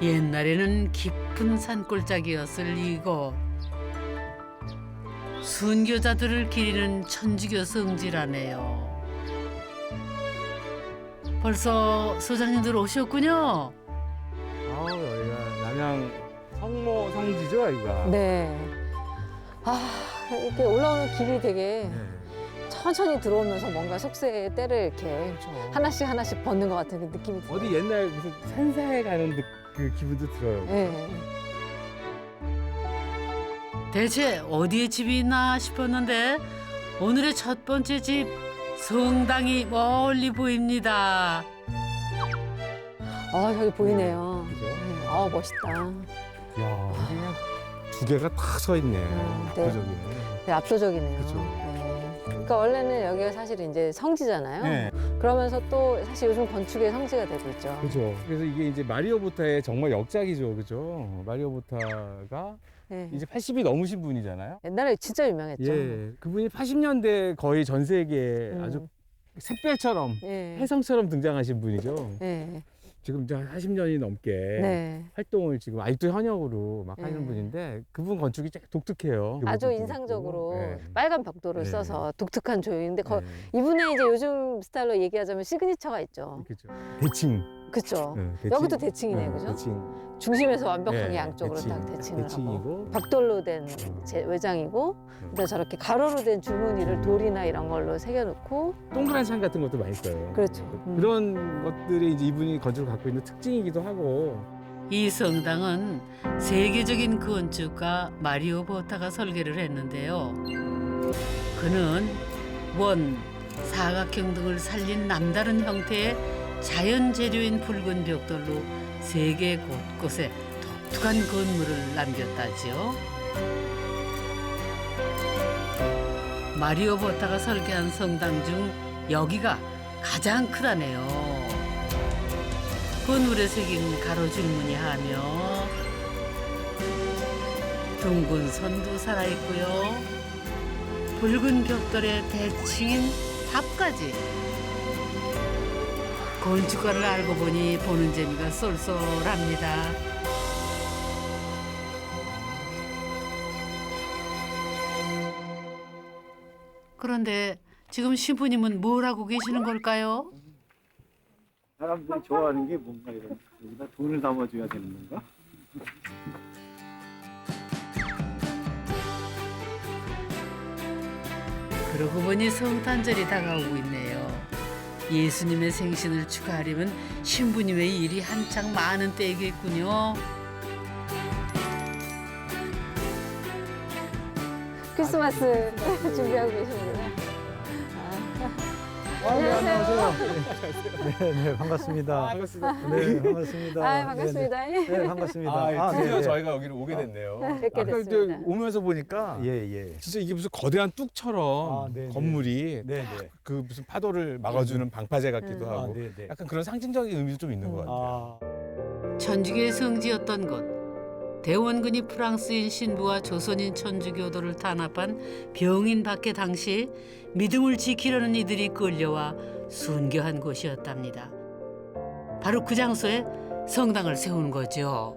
옛날에는 깊은 산골짜기였을 이곳. 순교자들을 기리는 천주교 성지라네요. 벌써 소장님들 오셨군요. 아우 여기가 남양 성모 성지죠 여기가. 네. 아, 이렇게 올라오는 길이 되게 네. 천천히 들어오면서 뭔가 속세의 때를 이렇게 그렇죠. 하나씩 하나씩 벗는 것 같은 그 느낌이 들어요. 어디 옛날 무슨 산사에 가는 느- 그 기분도 들어요. 네. 대체 어디에 집이 있나 싶었는데 오늘의 첫 번째 집 성당이 멀리 보입니다. 아, 저기 보이네요. 그죠? 네. 아, 멋있다. 야 여기 두 개가 탁서 있네. 음, 네. 압도적이네. 네, 압도적이네요. 그죠. 네. 그러니까 원래는 여기가 사실 이제 성지잖아요. 네. 그러면서 또 사실 요즘 건축의 성지가 되고 있죠. 그죠. 그래서 이게 이제 마리오보타의 정말 역작이죠. 그죠. 마리오보타가 네. 이제 80이 넘으신 분이잖아요. 옛날에 진짜 유명했죠. 예. 그분이 80년대 거의 전 세계에 음. 아주 샛별처럼 예. 혜성처럼 등장하신 분이죠. 네. 지금 이제 한 40년이 넘게 네. 활동을 지금 아직도 현역으로 막 하는 네. 분인데 그분 건축이 쫙 독특해요. 아주 인상적으로 네. 빨간 벽돌을 네. 써서 독특한 조형인데 거, 네. 이분의 이제 요즘 스타일로 얘기하자면 시그니처가 있죠. 그죠. 대칭. 그쵸? 네, 대칭. 여기도 대칭이네요, 그죠? 대칭. 중심에서 완벽하게 네, 양쪽으로 대칭. 딱 대칭을 하고 대칭이고. 벽돌로 된 제- 외장이고 그다음 저렇게 가로로 된 줄무늬를 돌이나 이런 걸로 새겨놓고 동그란 산 같은 것도 많이 써요. 그렇죠. 음. 그런 것들이 이제 이분이 건축을 갖고 있는 특징이기도 하고. 이 성당은 세계적인 건축가 마리오 보타가 설계를 했는데요. 그는 원, 사각형 등을 살린 남다른 형태의 자연 재료인 붉은 벽돌로 세계 곳곳에 독특한 건물을 남겼다지요. 마리오 보타가 설계한 성당 중 여기가 가장 크다네요. 건물에 새긴 가로줄무늬 하며 둥근 선도 살아있고요. 붉은 벽돌에 대칭인 탑까지. 건축가를 알고 보니 보는 재미가 쏠쏠합니다. 그런데 지금 신부님은 뭘 하고 계시는 걸까요? 사람들이 좋아하는 게 뭔가 이런 여기다 돈을 담아줘야 되는 건가? 그러고 보니 성탄절이 다가오고 있네요. 예수님의 생신을 축하하려면 신부님의 일이 한창 많은 때이겠군요. 크리스마스 준비하고 계시는구나. 아, 네. 네, 네, 반갑습니다. 반갑습니다. 네, 반갑습니다. 아, 반갑습니다. 네, 네, 네, 반갑습니다. 아, 드디어 네, 네. 저희가 여기를 오게 됐네요. 뵙게 아까 됐습니다. 오면서 보니까 예, 예. 진짜 이게 무슨 거대한 뚝처럼 아, 네, 네. 건물이 네, 네. 그 무슨 파도를 막아주는 방파제 같기도 음. 아, 하고 네, 네. 약간 그런 상징적인 의미도 좀 있는 것 같아요. 아, 천주교의 성지였던 곳. 대원군이 프랑스인 신부와 조선인 천주교도를 탄압한 병인 밖에 당시 믿음을 지키려는 이들이 끌려와 순교한 곳이었답니다. 바로 그 장소에 성당을 세운 거죠.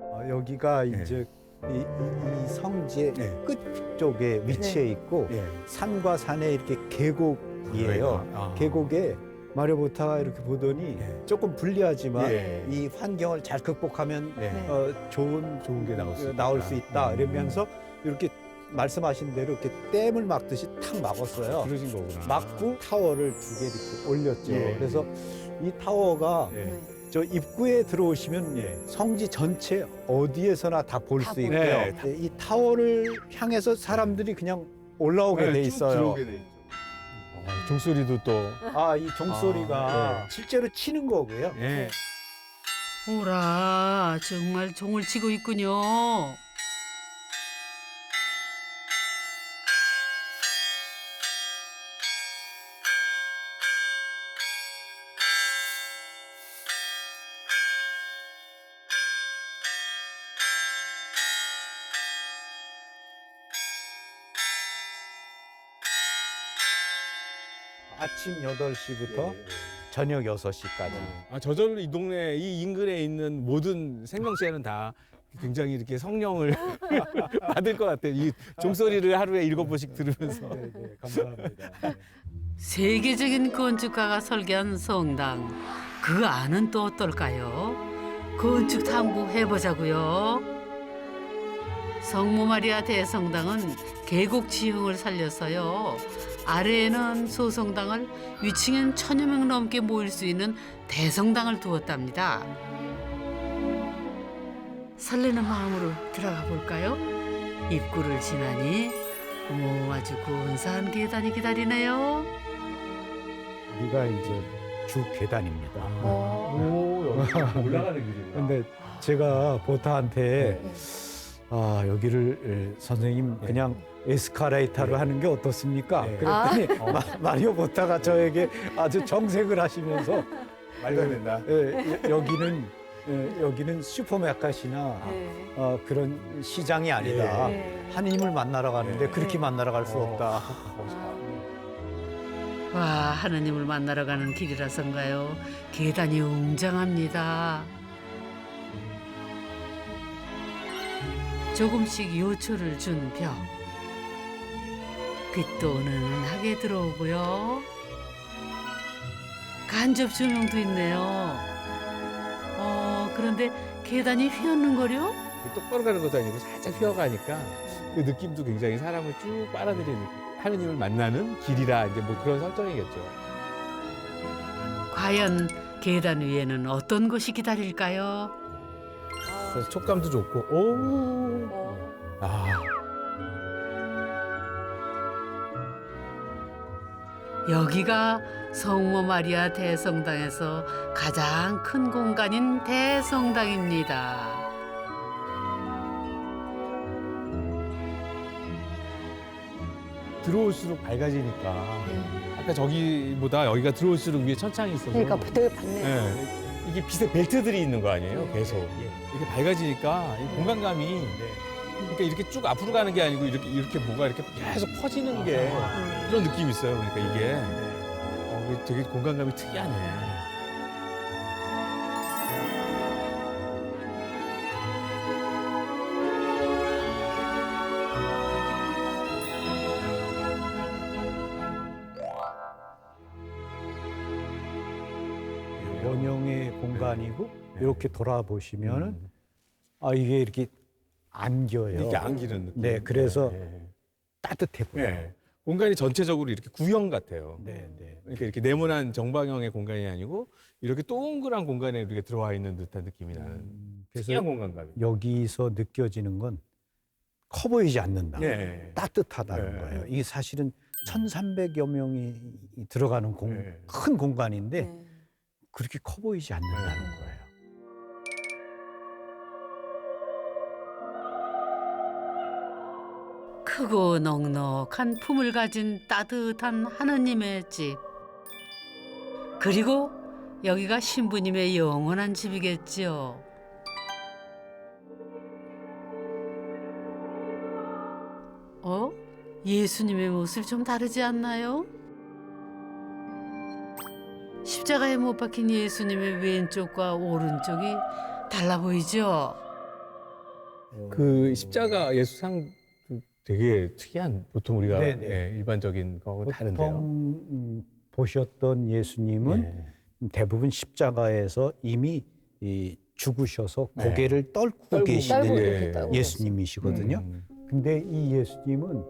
어, 여기가 네. 이제 이, 이- 이 성지의 네. 끝 쪽에 위치해 있고 예. 산과 산에 이렇게 계곡이에요. 아. 계곡에 마려보타가 이렇게 보더니 예. 조금 불리하지만 예. 이 환경을 잘 극복하면 네. 어, 좋은 좋은 게 나올 수 나올 있다. 수 있다. 음. 이러면서 이렇게 말씀하신 대로 이렇게 댐을 막듯이 탁 막았어요. 그러신 거구나. 막고 타워를 두 개 이렇게 올렸죠. 예. 그래서 이 타워가 예. 저 입구에 들어오시면 예. 성지 전체 어디에서나 다볼다수 있고요. 네, 예, 이 타워를 향해서 사람들이 그냥 올라오게 네, 돼 쭉 있어요. 들어오게 돼 있죠. 어, 종소리도 또. 아, 이 종소리가 아, 네. 실제로 치는 거고요. 예. 오라 정말 종을 치고 있군요. 아침 8시부터 예. 저녁 6시까지. 아 저절로 이 동네 이 인근에 있는 모든 생명체는 다 굉장히 이렇게 성령을 받을 것 같아요. 이 종소리를 하루에 일곱 번씩 들으면서. 네, 네, 감사합니다. 네. 세계적인 건축가가 설계한 성당. 그 안은 또 어떨까요? 건축 탐구 해보자고요. 성모 마리아 대성당은 계곡 지형을 살려서요. 아래에는 소성당을 위층엔 천여 명 넘게 모일 수 있는 대성당을 두었답니다. 설레는 마음으로 들어가 볼까요? 입구를 지나니 어머 아주 근사한 계단이 기다리네요. 여기가 이제 주 계단입니다. 어. 오 여기 올라가는 길이구나. 근데 제가 보타한테 아 여기를 에, 선생님 그냥 에스카레이터로 하는 게 어떻습니까? 네. 그랬더니 마, 마리오 보타가 저에게 아주 정색을 하시면서 말도 안 된다. 예, 여- 여기는 예, 여기는 슈퍼마켓이나 네. 어, 그런 시장이 아니다. 네. 하느님을 만나러 가는데 네. 그렇게 만나러 갈수 어. 없다. 와 하느님을 만나러 가는 길이라서인가요? 계단이 웅장합니다. 조금씩 요초를 준 벽. 빛도 은은하게 들어오고요. 간접 조명도 있네요. 어 그런데 계단이 휘었는거려? 똑바로 가는 것도 아니고 살짝 휘어가니까 그 느낌도 굉장히 사람을 쭉 빨아들이는 하느님을 만나는 길이라 이제 뭐 그런 설정이겠죠. 과연 계단 위에는 어떤 것이 기다릴까요? 그래서 촉감도 좋고 오. 어. 아. 여기가 성모 마리아 대성당에서 가장 큰 공간인 대성당입니다. 들어올수록 밝아지니까 아까 저기보다 여기가 들어올수록 위에 천창이 있어서 그러니까 되게 밝네요. 예, 이게 빛의 벨트들이 있는 거 아니에요 네. 계속 이렇게 밝아지니까 이 공간감이 그러니까 이렇게 쭉 앞으로 가는 게 아니고 이렇게 이렇게 뭐가 이렇게 계속 퍼지는 게 그런 느낌이 있어요 그러니까 이게 어, 이게 되게 공간감이 특이하네 원형의 공간이고 네. 이렇게 돌아보시면은 음. 아 이게 이렇게 안겨요. 이렇게 안기는 느낌 네, 그래서 네. 따뜻해 보여요. 네. 공간이 전체적으로 이렇게 구형 같아요 네, 네. 그러니까 이렇게 네모난 정방형의 공간이 아니고 이렇게 동그란 공간에 이렇게 들어와 있는 듯한 느낌이 나는 음, 그래서 특이한 공간감이. 여기서 느껴지는 건 커 보이지 않는다. 네. 따뜻하다는 네. 거예요. 이게 사실은 1,300여 명이 들어가는 공, 네. 큰 공간인데 네. 그렇게 커 보이지 않는다는 네. 거예요. 크고 넉넉한 품을 가진 따뜻한 하느님의 집. 그리고 여기가 신부님의 영원한 집이겠지요. 어? 예수님의 모습이 좀 다르지 않나요? 십자가에 못 박힌 예수님의 왼쪽과 오른쪽이 달라 보이죠? 그 십자가 예수상 되게 특이한 보통 우리가 네, 네. 예, 일반적인 거하고 다른데요. 보통 음, 보셨던 예수님은 네. 대부분 십자가에서 이미 이 죽으셔서 네. 고개를 떨고, 떨고 계시는 떨고 예. 예수님이시거든요. 음, 근데 이 예수님은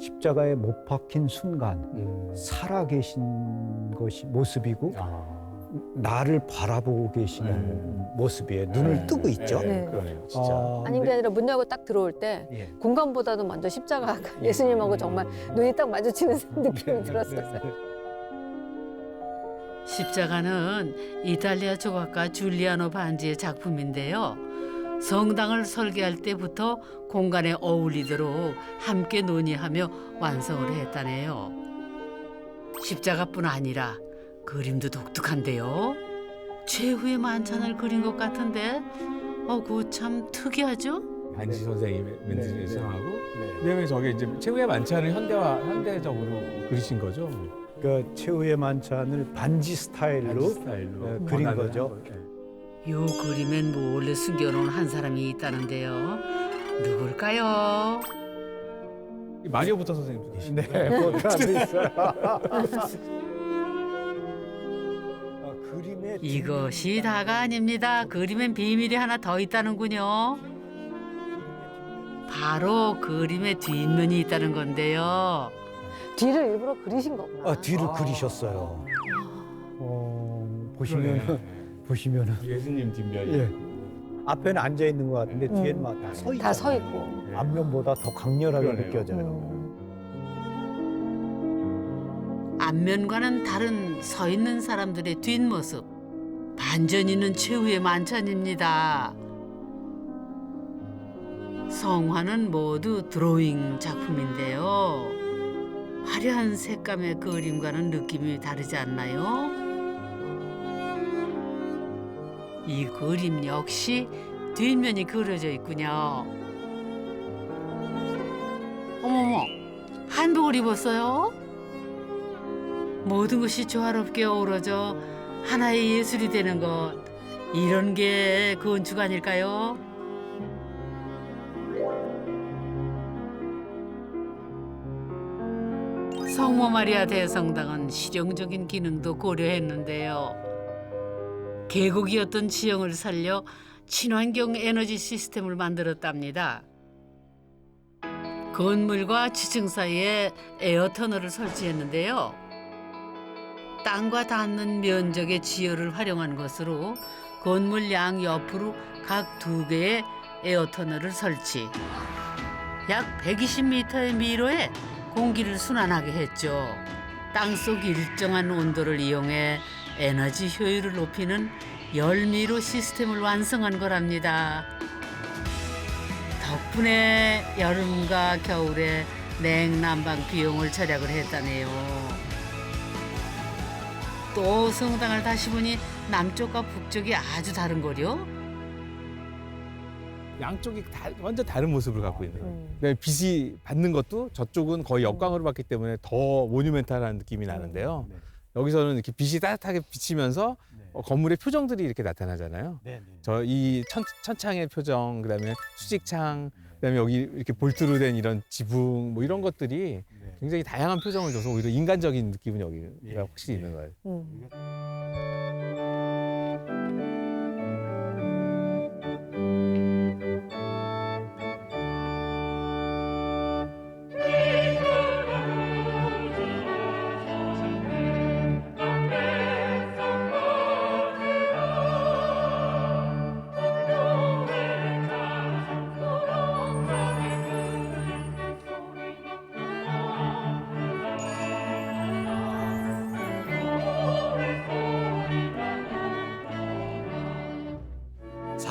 십자가에 못 박힌 순간 음. 살아 계신 것이 모습이고 아. 나를 바라보고 계시는 네. 모습이에요. 눈을 네. 뜨고 있죠. 네, 네. 그러네요. 진짜. 아, 아닌 게 근데- 아니라 문 열고 딱 들어올 때 예. 공간보다도 먼저 십자가가 예수님하고 정말 눈이 딱 마주치는 느낌이 들었었어요. 십자가는 이탈리아 조각가 줄리아노 반지의 작품인데요. 성당을 설계할 때부터 공간에 어울리도록 함께 논의하며 완성을 했다네요. 십자가뿐 아니라 그림도 독특한데요. 최후의 만찬을 그린 것 같은데, 어, 그거 참 특이하죠? 반지 선생님의 네, 멘트를 네. 예상하고 네. 그다음에 저게 이제 최후의 만찬을 현대화 현대적으로 그리신 거죠. 그 최후의 만찬을 반지 스타일로 스타일로 네, 그린 원하는 거죠. 요 그림엔 몰래 숨겨놓은 한 사람이 있다는데요. 누굴까요? 이 마리오 부터 선생님? 네, 보트도 있어요. 이것이 다가 아닙니다. 그림엔 비밀이 하나 더 있다는군요. 바로 그림의 뒷면이 있다는 건데요. 뒤를 일부러 그리신 거구나. 아, 뒤를 그리셨어요. 어, 보시면. 보시면은 예수님 뒷면이. 예. 앞에는 앉아 있는 것 같은데 음. 뒤에는 막 다 서 있. 다 서 있고. 네. 앞면보다 더 강렬하게 그러네요. 느껴져요. 음. 앞면과는 다른 서 있는 사람들의 뒷모습. 반전이는 최후의 만찬입니다. 성화는 모두 드로잉 작품인데요. 화려한 색감의 그림과는 느낌이 다르지 않나요? 이 그림 역시 뒷면이 그려져 있군요. 어머머, 한복을 입었어요? 모든 것이 조화롭게 어우러져 하나의 예술이 되는 것. 이런 게 건축 아닐까요? 성모 마리아 대성당은 실용적인 기능도 고려했는데요. 계곡이었던 지형을 살려 친환경 에너지 시스템을 만들었답니다. 건물과 지층 사이에 에어 터널을 설치했는데요. 땅과 닿는 면적의 지열을 활용한 것으로 건물 양 옆으로 각 두 개의 에어 터널을 설치. 약 120m의 미로에 공기를 순환하게 했죠. 땅속 일정한 온도를 이용해 에너지 효율을 높이는 열미로 시스템을 완성한 거랍니다. 덕분에 여름과 겨울에 냉난방 비용을 절약을 했다네요. 또 성당을 다시 보니 남쪽과 북쪽이 아주 다른 거요. 양쪽이 다, 완전 다른 모습을 갖고 있는 거예요. 음. 빛이 받는 것도 저쪽은 거의 역광으로 받기 때문에 더 모뉴멘탈한 느낌이 나는데요. 네. 여기서는 이렇게 빛이 따뜻하게 비치면서 네. 어, 건물의 표정들이 이렇게 나타나잖아요. 네, 네. 저이 천창의 표정, 그다음에 수직창, 그다음에 여기 이렇게 볼트로 된 이런 지붕 뭐 이런 것들이 네. 굉장히 다양한 표정을 줘서 오히려 인간적인 느낌은 여기가 예. 확실히 있는 거예요. 음.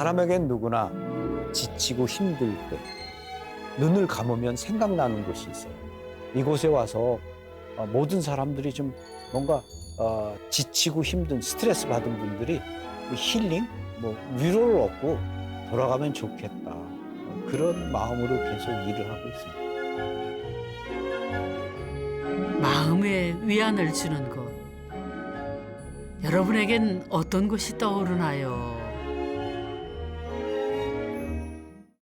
사람에겐 누구나 지치고 힘들 때 눈을 감으면 생각나는 곳이 있어요. 이곳에 와서 어, 모든 사람들이 좀 뭔가 어, 지치고 힘든 스트레스 받은 분들이 이 힐링, 뭐 위로를 얻고 돌아가면 좋겠다. 어, 그런 마음으로 계속 일을 하고 있습니다. 마음에 위안을 주는 곳. 여러분에겐 어떤 곳이 떠오르나요?